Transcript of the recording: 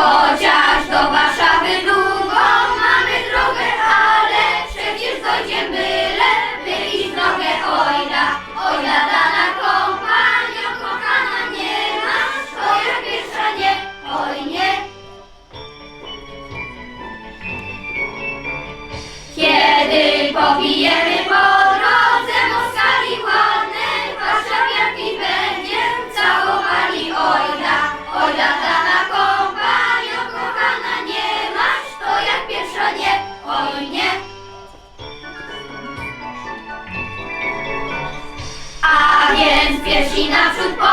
Chociaż do Warszawy długo mamy drogę, ale przecież dojdziemy byle, by iść drogę. Ojda, ojda dana kompanio, kochana nie masz, to ja pierwsza nie, oj nie. Kiedy pobijemy po piersi naprzód podnieś,